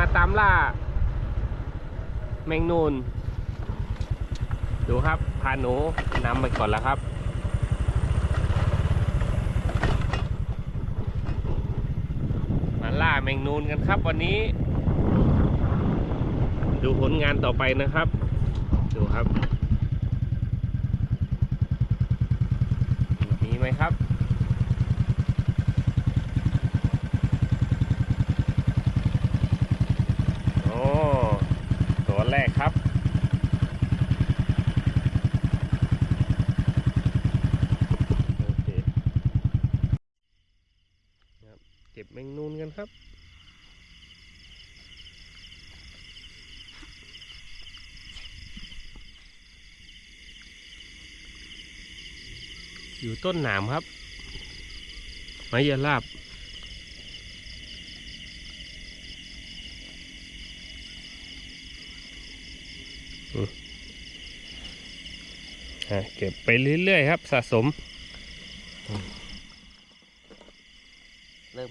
มาตามล่า แมงนูน ดูครับพาหนูนำไปก่อนแล้วครับ มาล่าแมงนูนกันครับวันนี้ ดูผลงานต่อไปนะครับ ดูครับ มีไหมครับ โอ้ ตัวแรกครับ โอเคครับเก็บแมง นูนกันครับ อยู่ต้นหนามครับ ไม้ยาลาบเก็บไปเรื่อยๆครับ สะสม เริ่ม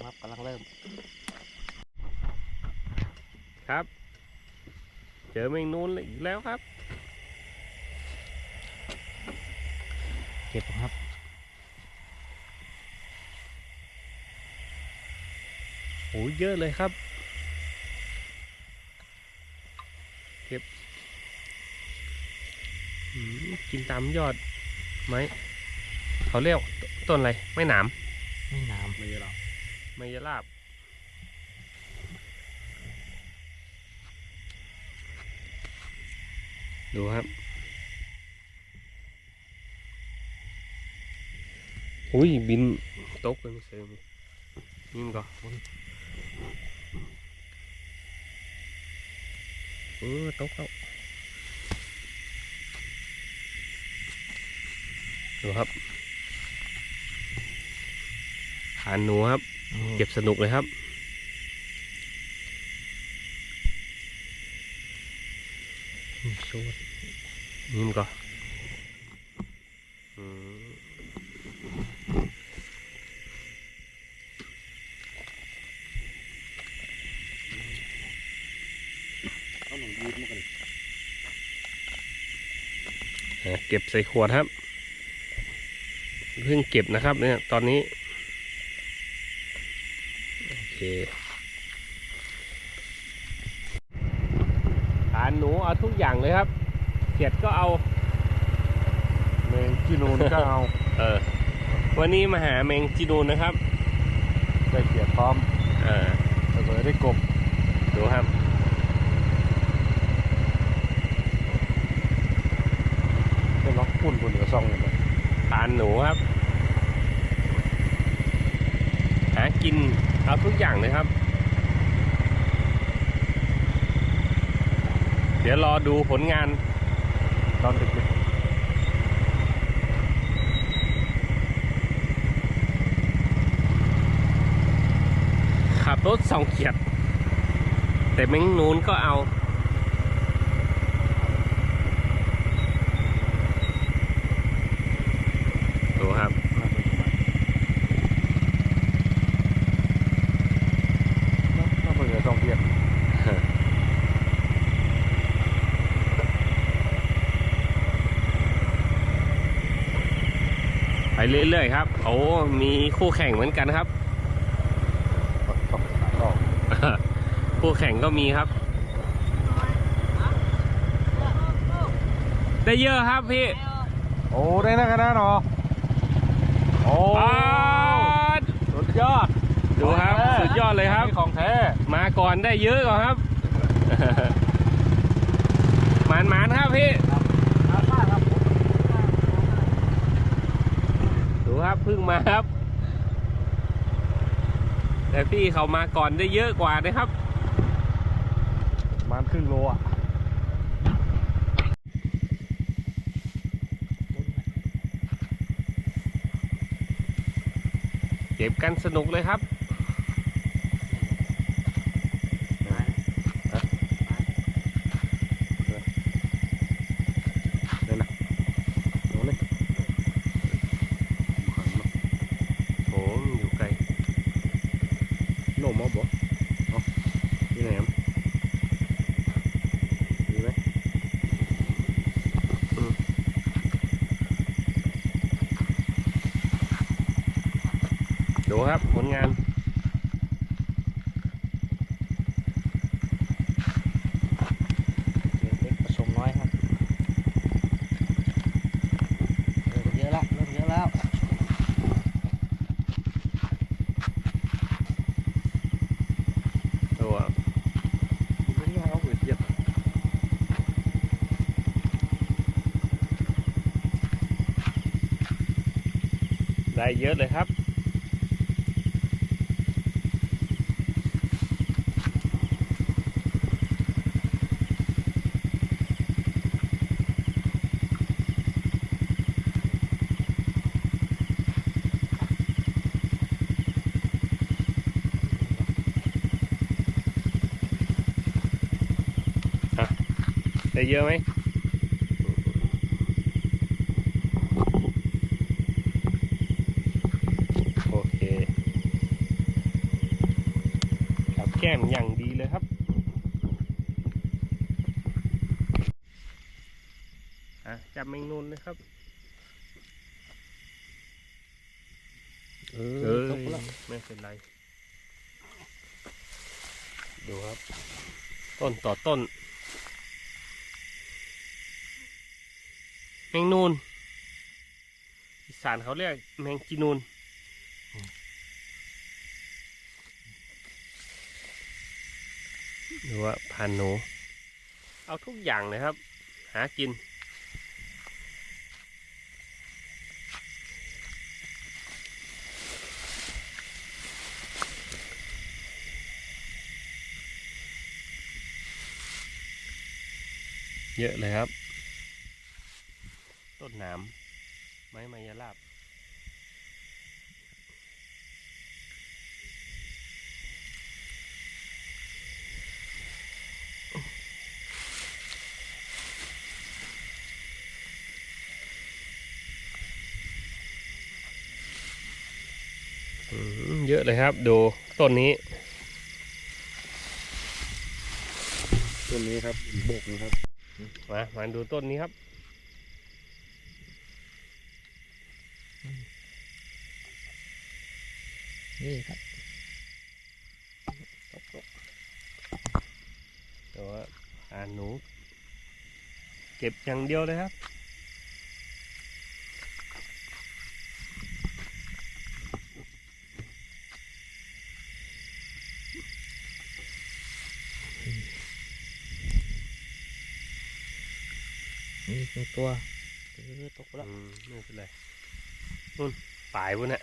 ครับกำลังเริ่มครับ เจอแมงนูนอีกแล้วครับ เก็บครับโอ้เยอะเลยครับ เก็บอืมกินตามยอดไม้เขาเรียกต้นอะไร ไม่หนามไม่น้ำไม่หรอกไมยลาบดูครับ อุ้ยบินตกกันเสียงนี่มันก็เออตกแล้วดูครับฐานหนูครับ เก็บสนุกเลยครับสูดนี่มันก็อืมอะเก็บใส่ขวดครับ เพิ่งเก็บนะครับเนี่ยตอนนี้โอ เคทานหนูเอาทุกอย่างเลยครับเขียดก็เอาแมงจีนูนก็เอา เออ วันนี้มาหาแมงจีนูนนะครับได้เกียรพร้อม เออเสมอได้กบดูครับได้ล็อกพุ่นบนเหนือซองเลยทานหนูครับ หากิน เอาทุกอย่างเลยครับ เดี๋ยวรอดูผลงานตอนเด็กขับรถสองเขียดแต่แมงนูนก็เอา ดูครับ ๆน่าจะประมาณน่าจะเหนือซองเพียร ไปเรื่อยๆครับ โอ้ มีคู่แข่งเหมือนกันครับสองสามรอบคู่แข่งก็มีครับ ได้เยอะครับพี่ โอ้ได้นะกันนะเนาะโอ้ปาดสุดยอด ดูครับ สุดยอดเลยครับนี่ของแท้ มาก่อนได้เยอะกว่าครับหมานหมานๆครับพี่ ดูครับเพิ่ง มาครับ แต่พี่เขามาก่อนได้เยอะกว่านะครับ ประมาณครึ่งโลอะเก็บกันสนุกเลยครับ โอ้เลย โอ้มันอยู่ไกล โน่มอบ่ ที่ไหนครับ ดูครับผลงาน เด็กเล็กผสมน้อยครับเริ่มเยอะละเริ่มเยอะแล้ว ตัวไม่ยอมเอาเกี เยอะเลยครับได้เยอะไหมโอเคกับแก้มอย่างดีเลยครับอะจับแมงนูนเลยครับเอเอออตกแล้วไม่เป็นไร ดูครับ ต้นต่อต้น แมงนูนอีสานเขาเรียกแมงจีนูนหรือว่าพันหนู เอาทุกอย่างเลยครับ หากิน เยอะเลยครับ ต้นหนามไม้มายาลาบอืมเยอะเลยครับ ดูต้นนี้ต้นนี้ครับบกนะครับมามาดูต้นนี้ครับ นี่ครับแต่ว่าหาหนู เก็บอย่างเดียวเลยครับนี่คือตัวเออตกแล้วอืมไม่เป็นไรนู่นปลายบุญน่ะ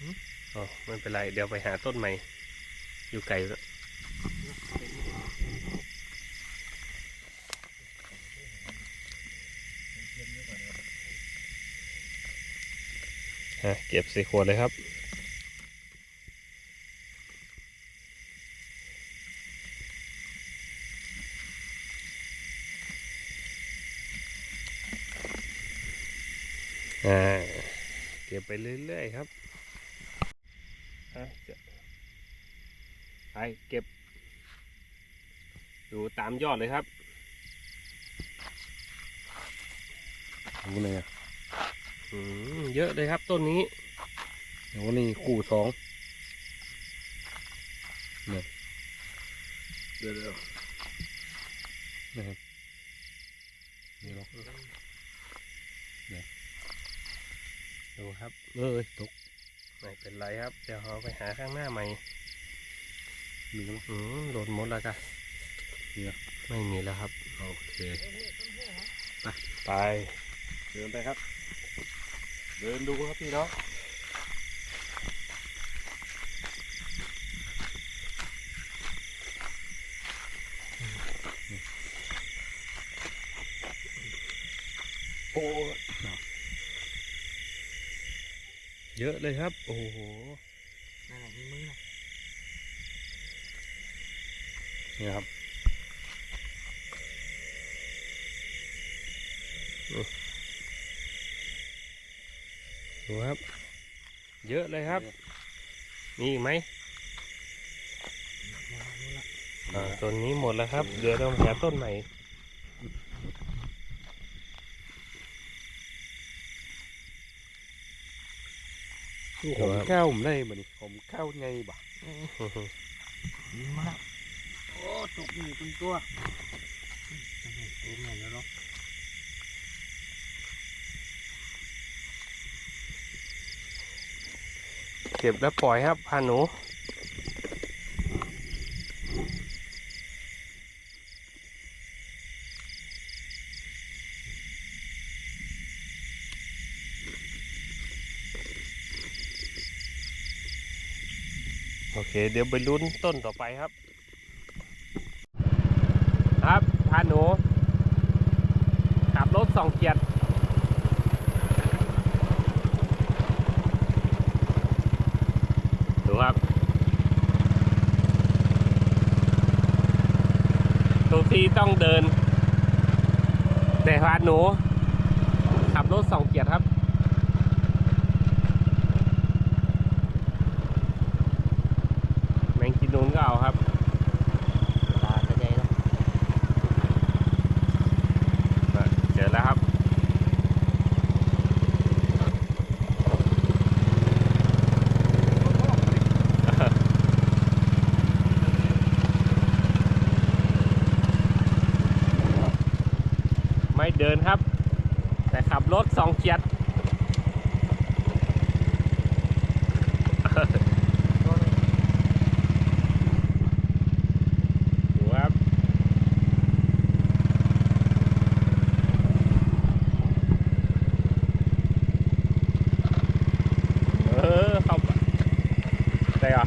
หืม อ๋อไม่เป็นไร เดี๋ยวไปหาต้นใหม่ อยู่ไกลแล้วฮะเก็บใส่ขวดเลยครับอ่าเก็บไปเรื่อยๆครับ ไปเก็บ ดูตามยอดเลยครับดูเลยอะอืมเยอะเลยครับต้นนี้เดี๋ยวนี่คู่สองเนี่ยเดี๋ยวเดี๋ยวนะครับเดี๋ยวดูครับเอ้ยตก ไม่เป็นไรครับ เดี๋ยวเราไปหาข้างหน้าใหม่ มีแล้วอืมโดนหมดแล้วกันเนี่ยไม่มีแล้วครับ โอเคไป เดินไปครับ เดินดูครับพี่น้องโอ้ย เยอะเลยครับ โอ้โหนั่นแหละมีมือนะนี่ครับดูครับ เยอะเลยครับ มีอีกไหมนี่ละอ่าต้นนี้หมดแล้วครับ เดี๋ยวเราหาต้นใหม่ ดูหอมข้าวผมได้บ่นี่หอมข้าวไงบ่ดีมากโอ้ตกหนึ่งเป็นตัวเต็มเลยแล้วเนาะเก็บแล้วปล่อยครับพาหนู เคเดี๋ยวไปลุ้นต้นต่อไปครับ ครับพาหนูขับรถสองเกียร์ดูครับทุกที่ต้องเดิน แต่พาหนูขับรถสองเกียร์ครับ แมง กินนูนก็เอาครับตากระจายแล้วเจอแล้วครับไม่เดินครับ แต่ขับรถสองเกียร์ ดูครับ เออเข้าไปได้เหรอ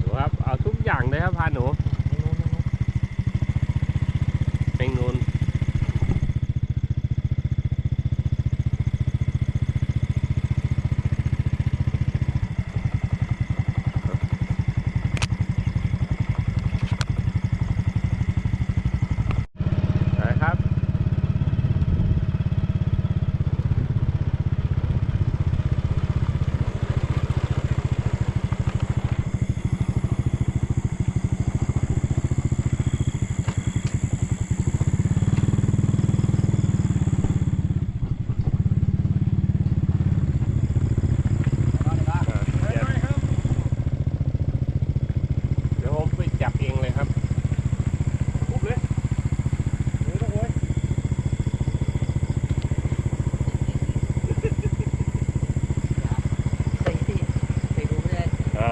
ดูครับ เอาทุกอย่างเลยครับพาหนูเป็นนูนนะครับ เดี๋ยวเดี๋ยวผมไปจับเองเลยครับ ปุ๊บเลยเดี๋ยวต้องโว้ย ใส่ที่ใส่ดูไม่ได้ อ่า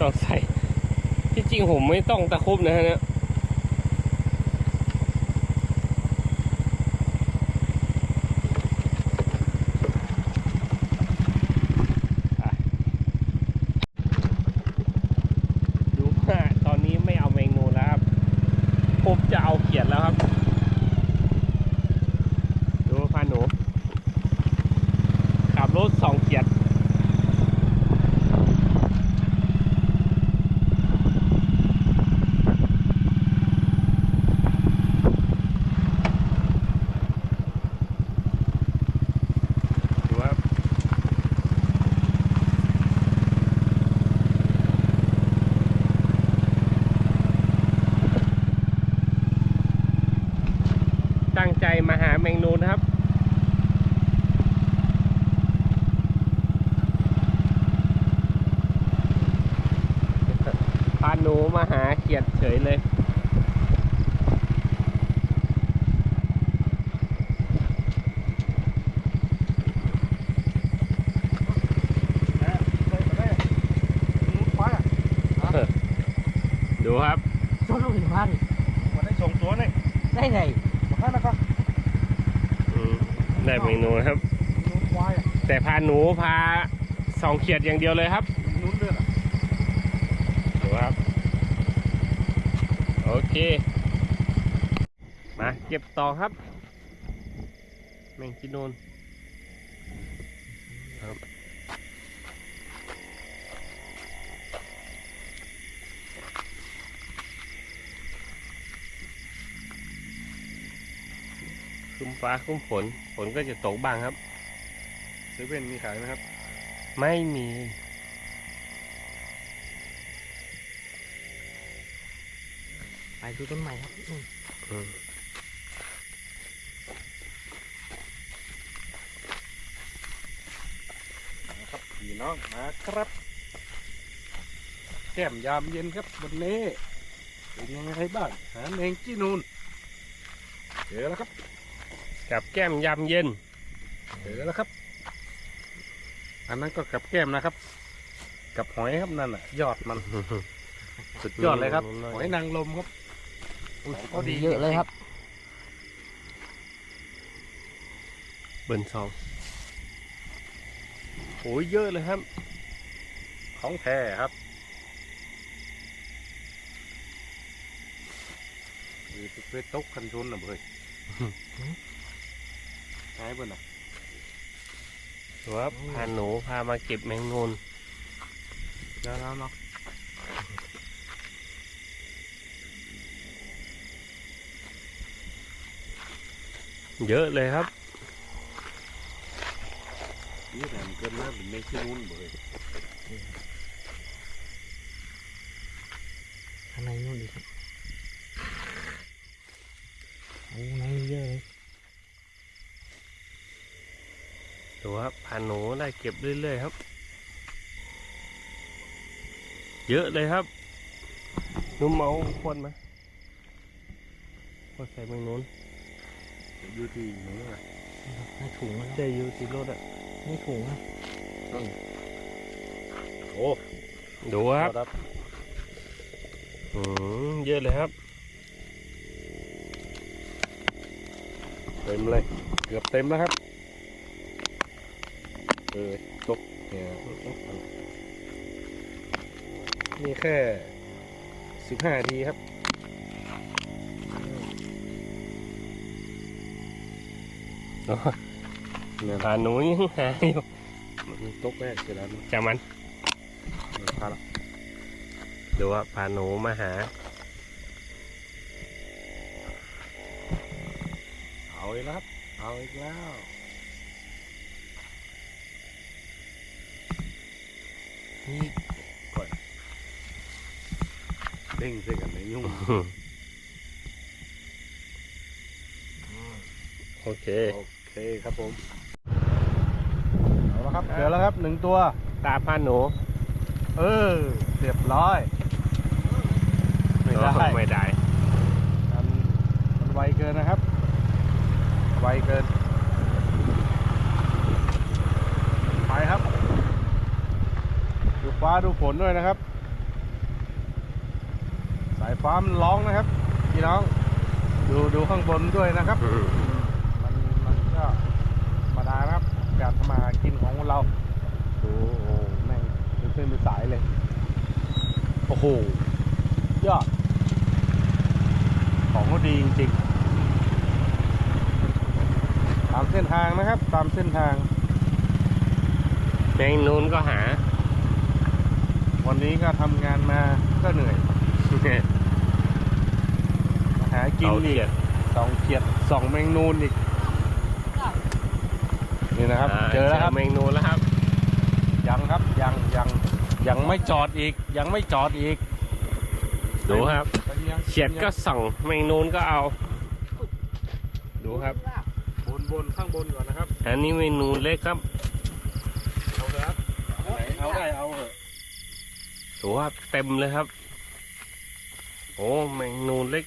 ต้องใส่ ที่จริง ผมไม่ต้องตะคุบนะฮะเนี่ยดูว่าตอนนี้ไม่เอาแมงนูแล้วครับผมจะเอาเขียดแล้วครับ ดูพาหนูขับรถสองเกียร์ดูครับตั้งใจมาหาแมงนูนครับ พาหนูมาหาเขียดเฉยเลย นะใส่มาได้อืมไปอะ ดู ครับชนลงถึงพันมาได้สองตัวนี่ได้ไงมาให้แล้วก็อืมได้แมงนูนครับนู้นควายอะแต่พาหนูพาสองเขียดอย่างเดียวเลยครับนู้นเลือดอะดูครับ โอเค มาเก็บต่อครับ แมงกินนู ฟ้าคุ้มฝนฝนก็จะตกบ้างครับซื้อเป็นมีขายไหมครับ ไม่มีไปดูต้นใหม่ครับครับพี่น้องมาครับ แก้มยามเย็นครับวันนี้เป็นยังไงบ้างหาแมงจีนูนเจอแล้วครับ กับแก้มยำเย็นเจอแล้วครับ อันนั้นก็กับแก้มนะครับ กับหอยครับนั่นน่ะ ยอดมัน สุดยอดเลยครับ หอยนางรมครับของเขาดีเยอะเลยครับ เบิร์นสองโอ้ยเยอะเลยครับ ของแท้ครับมีไปตกคันชุนนะเบย หายไปน่ะหรือว่าพาหนูพามาเก็บแมงนูนเจอแล้วเนาะเยอะเลยครับ นี่แหละมันเกินมาเป็นแมงจีนูนเบย ข้างในนู่นอีกครับโอ้ในเยอะเลย หรือว่าพาหนูได้เก็บเรื่อยๆครับ เยอะเลยครับนุ่มเมาคนไหมคนใส่แมงนูนอยู่ที่ไหนน่ะในถุงนะได้อยู่ที่รถอะในถุงนะโอ้ดูครับครับอืมเยอะเลยครับเต็มเลย เกือบเต็มแล้วครับเออ ตกเนี่ยนี่แค่สิบห้าทีครับเนี่ยพาหนูยังหาอยู่มันตกแรกเสร็จแล้วมันจากมันพาละหรือว่าพาหนูมาหา เอาอีกแล้วครับเอาอีกแล้ว นี่เด้งใส่กันเลยยุ่งโอเค โอเคครับผม เอาละครับเจอแล้วครับหนึ่งตัว ตาพาหนู เออเรียบร้อย ไม่ได้เออไม่ได้มันมันไวเกินนะครับ ไวเกิน ไปครับ ดู ฟ้าดูฝนด้วยนะครับ สายฟ้ามันร้องนะครับพี่น้อง ดูดูข้างบนด้วยนะครับ มันมันก็ธรรมดานะครับ การทำมาหากินของเราดูโอ้โหแม่งเป็นเส้นเป็นสายเลย โอ้โหยอด ของก็ดีจริงๆ ตามเส้นทางนะครับ ตามเส้นทางแมงนูนก็หา วันนี้ก็ทำงานมาก็เหนื่อยมาหากินเอาอีเขียกดสองเขียดสองแมงนูนอีก นี่นะครับาเจอแล้วครับแมงนูนแล้วครับ ยังครับยังยังยังไม่จอดอีก ยังไม่จอดอีก ดูครับเป็นยังเขียดก็ส่องแมงนูนก็เอา ดูครับ บนบนข้างบนก่อนนะครับ อันนี้เมนูเล็กครับ เอาเถอะครับเอาไหนเอาได้เอาเถอะ ดูว่าเต็มเลยครับ โอ้แมงนูนเล็ก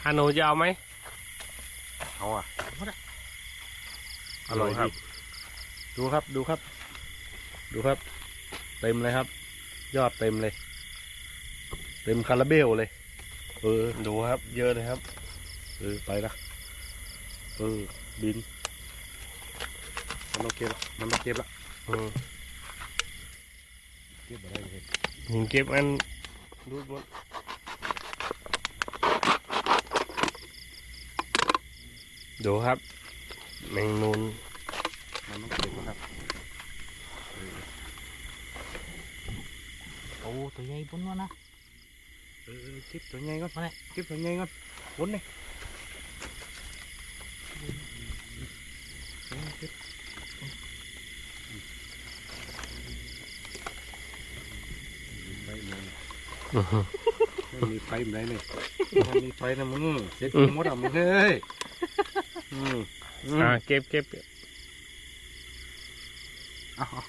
พาหนูจะเอาไหมเอาอะอร่อยครัดีบดูครับดูครับ ดูครับ เต็มเลยครับ ยอดเต็มเลย เต็มคาราเบลเลย เออ ดูครับ เยอะเลยครับ เออไปละเออบิน มันต้องเก็บละมันต้องเก็บละอืมเก็บอะไรเลยยิงเก็บอันดูดหมดดูครับแมงนูนมันต้องเก็บนะครับโอ้ตัวใหญ่บนวะนะเออเก็บตัวใหญ่ก่อนมาเนี่ยเก็บตัวใหญ่ก่อนวนนี่เออเก็บไฟมันไม่มีไฟมันไรเนี่ยไม่มีไฟนะมึงเสร็จหมดอะมึงเฮ้ยอืมอืมอ่าเก็บเก็บเอาเอา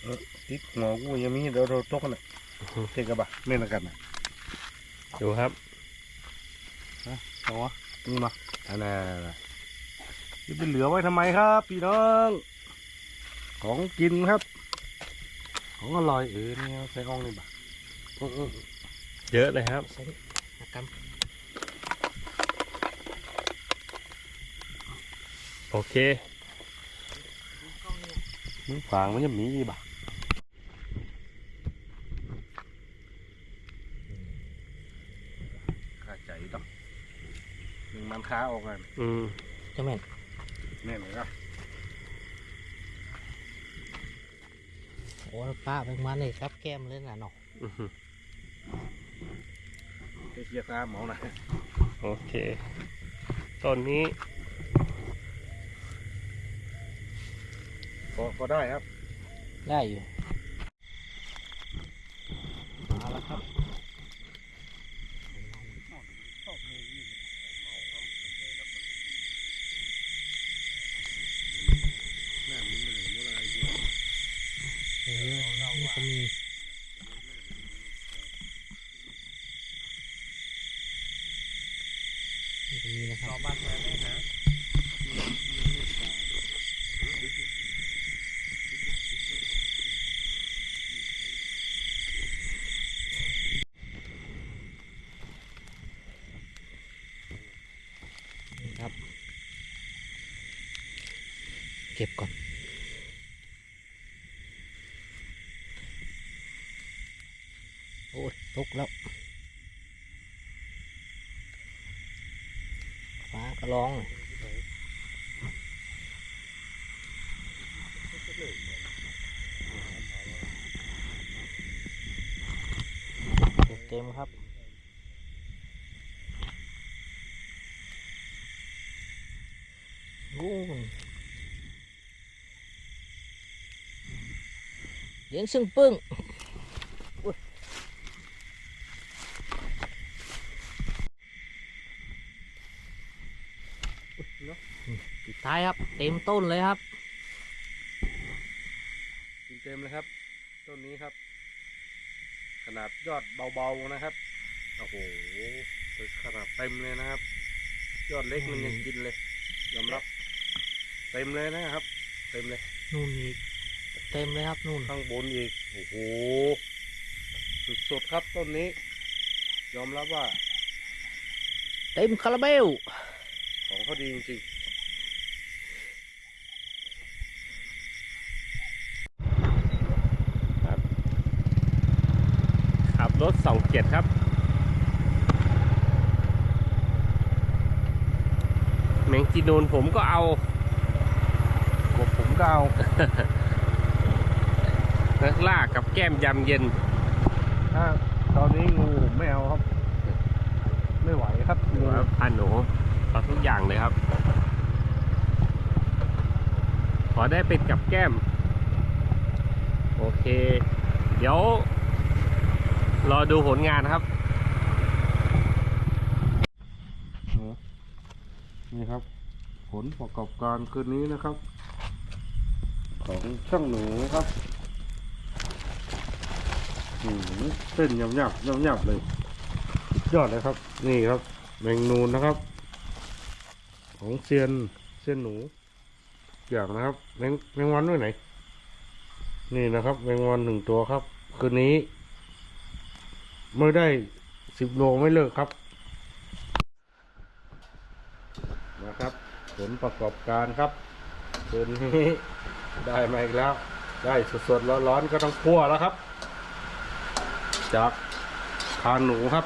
เออติดหัวกูยังมีเดี๋ยวเราตกกันน่ะเทกระบะเม่นกันนะดูครับเอาวะนี่มาอันนั้นจะไปเหลือไว้ทำไมครับ พี่น้อง ของกินครับ ของอร่อยเออเนี่ยใส่อ่องนี่บ่ะอื้ออื้อเยอะเลยครับใส่นักกรรมโอเคมึงฟางมันจะมีอีบ่ะข้าใจต้องหนึ่งมันค้าออกกันอืมเจ้าแม่นแน่นเลยค อ้ป้าเป็นมาเลยครับแก้มเลยนะเนาะอื้อหือเทียบค้าหมอนะโอเคต้นนี้พอพอได้ครับ ได้อยู่ มาแล้วครับ เออนี่ก็มีนี่ก็มีนะครับนี่ครับ เก็บก่อน โอ้ยตกแล้วฟ้าก็ร้องเลยเต็มครับโอ้ยเลี้ยงซึ่งปึ้ง ท้ายครับ เต็มต้นเลยครับ เต็มๆเลยครับ ต้นนี้ครับ ขนาดยอดเบาๆนะครับโอ้โหขนาดเต็มเลยนะครับ ยอดเล็กมันยังกินเลยยอมรับ เต็มเลยนะครับ เต็มเลยนู่นอีกเต็มเลยครับนู่นข้างบนอีกโอ้โหสุดๆครับต้นนี้ ยอมรับว่า เต็มคาราเบลของเขาดีจริงขับ รถสองเกียรครับแมงจีนูนผมก็เอาๆผมผมก็เอานักล่ากับแก้มยำเย็น ถ้าตอนนี้งูผมไม่เอาครับ ไม่ไหวครับหรืองูว่าพันหนูเอาทุกอย่างเลยครับ ขอได้เป็นกับแก้ม โอเค เดี๋ยว รอดูผลงานครับ นี่ครับ ผลประกอบการคืนนี้นะครับ ของช่างหนูครับเส้นยำยับยำยับเลย ยอดเลยครับ นี่ครับ แมงนูนนะครับ ของเซียนเซียนหนูอย่างนะครับแมงแมงวันด้วยไหน นี่นะครับ แมงวันหนึ่งตัวครับ คืนนี้ เมื่อได้สิบโลไม่เลิกครับนะครับ ผลประกอบการครับคืนนี้ได้มาอีกแล้ว ได้สดๆร้อนๆก็ต้องคั่วแล้วครับ จากพานหนูครับ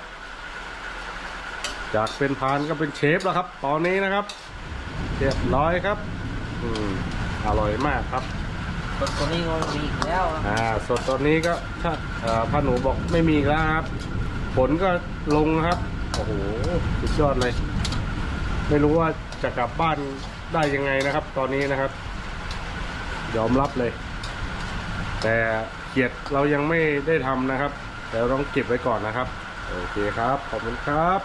จากเป็นพานก็เป็นเชฟแล้วครับ ตอนนี้นะครับเรียบร้อยครับ อืมอร่อยมากครับ ต้นตัวนี้ก็มีอีกแล้วอ่าสดตอนนี้ก็ถ้าเอ่อพาหนูบอกไม่มีอีกแล้วนะครับ ผลก็ลงนะครับ โอ้โห สุดยอดเลย ไม่รู้ว่าจะกลับบ้านได้ยังไงนะครับ ตอนนี้นะครับ ยอมรับเลย แต่เขียดเรายังไม่ได้ทำนะครับ แต่เราต้องเก็บไว้ก่อนนะครับ โอเคครับ ขอบคุณครับ